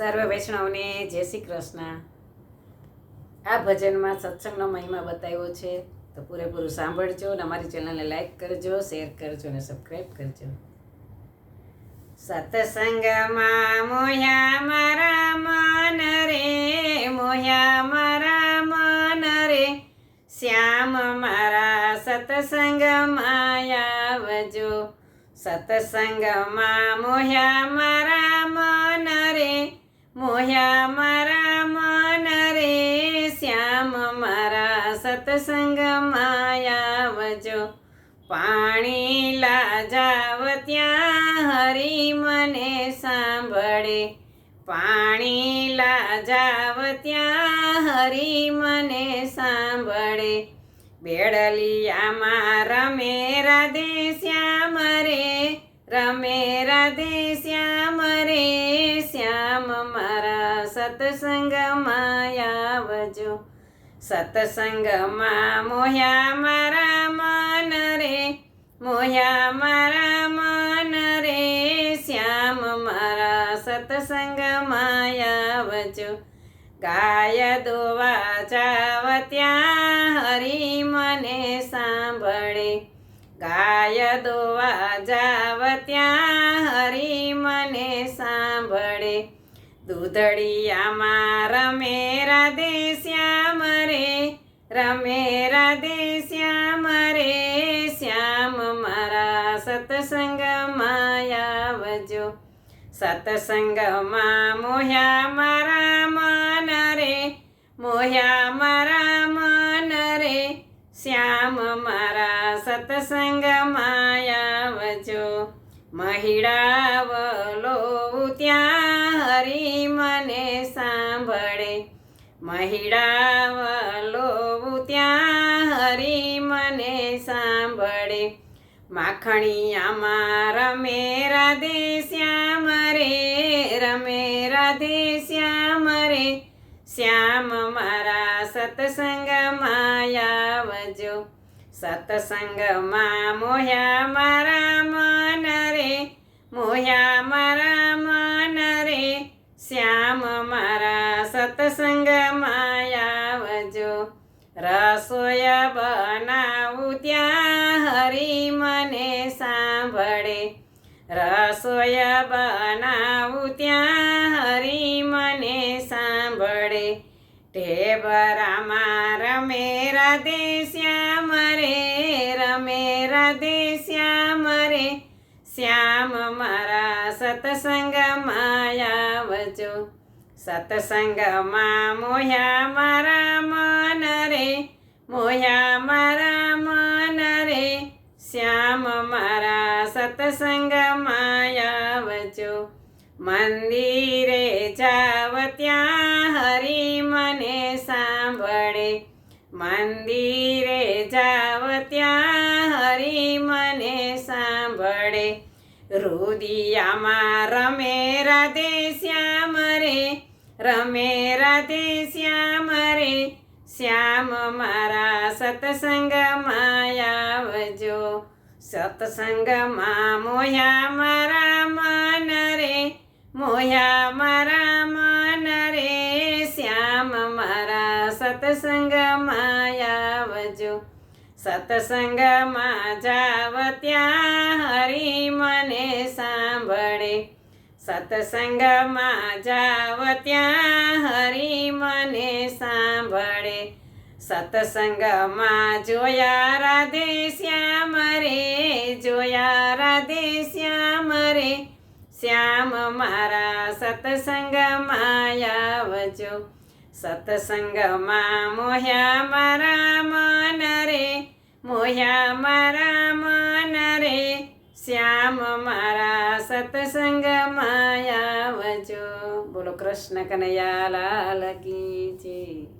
સર્વ વૈષ્ણવને જય શ્રી કૃષ્ણ. આ ભજનમાં સત્સંગનો મહિમા બતાવ્યો છે. તો પૂરેપૂરું સાંભળજો અને અમારી ચેનલને લાઈક કરજો, શેર કરજો અને સબસ્ક્રાઈબ કરજો. સત્સંગમાં મોહ્યા મારા મન રે, મોહ્યા મારા મન રે. શ્યામ મારા સત્સંગમાં આવજો. સત્સંગમાં મોહ્યા મારા મન રે મોહ્યા મારા મન રે શ્યામ મારા સત્સંગમાં આવજો પાણી લાજાવ ત્યાં હરી મને સાંભળે પાણી લાજાવ ત્યાં હરી મને સાંભળે બેડલિયામાં રમે રાધે શ્યામ રે રમે રાધે શ્યામ રે શ્યામ મારા સત્સંગમાં આવજો સત્સંગમાં મોહ્યા મારા મન રે, મોહ્યા મારા મન રે, શ્યામ મારા સત્સંગમાં આવજો ગાય દોવા જાવ ત્યાં હરી મને સાંભળે. ગાય દોવા જાવ ત્યાં દૂધડિયામાં રમે, રાધે શ્યામ રે. રમે, રાધે શ્યામ રે. શ્યામ મારા સત્સંગમાં આવજો. સત્સંગમાં મોહ્યા મારા મન રે. મોહ્યા મારા મન રે. શ્યામ મારા સત્સંગમાં આવજો. મહિડાવલો મહિડાવલો ત્યાં હરી મને સાંભળે. માખણિયામાં રમે રાધે શ્યામ રે, રમે રાધે શ્યામ રે. શ્યામ મારા સત્સંગમાં આવજો સત્સંગમાં મોહ્યા મારા મન રે, મોહ્યા મારા મન રે. શ્યામ મારા સત્સંગમાં આવજો રસોઈ બનાવું ત્યાં હરી મને સાંભળે. રસોયા બનાવું ત્યાં હરી મને સાંભળે. ઢેબરામાં રમે, રાધે શ્યામ રે, રમે, રાધે શ્યામ રે. શ્યામ મારા સત્સંગમાં આવજો. સત્સંગમાં મોયા મારા મન રે, મોહ્યા મારા મન રે. શ્યામ મારા સત્સંગમાં આવજો. મંદિરે જાવ ત્યાં હરી મને સાંભળે. મંદિરે જાવ ત્યાં હરી મને સાંભળે. રુદિયામાં રમે રાધે શ્યામ રે. રમે રાધે શ્યામ રે શ્યામ, મારા સત્સંગમાં આવજો સત્સંગમાં મોયા મારા મન રે. મોયા મારા મન રે. શ્યામ, મારા સત્સંગમાં આવજો સત્સંગમાં જાવ ત્યાં હરી મને સાંભળે. સત્સંગમાં જાવ ત્યાં હરી મને સાંભળે. સત્સંગમાં જોયા રાધે શ્યામ રે, જોયા રાધે શ્યામ રે. શ્યામ મારા સત્સંગમાં આવજો. સત્સંગમાં મોહ્યા મારા મન રે, મોહ્યા મારા મન રે. શ્યામ મારા સત્સંગમાં વજો બોલો કૃષ્ણ કનૈયા કી જય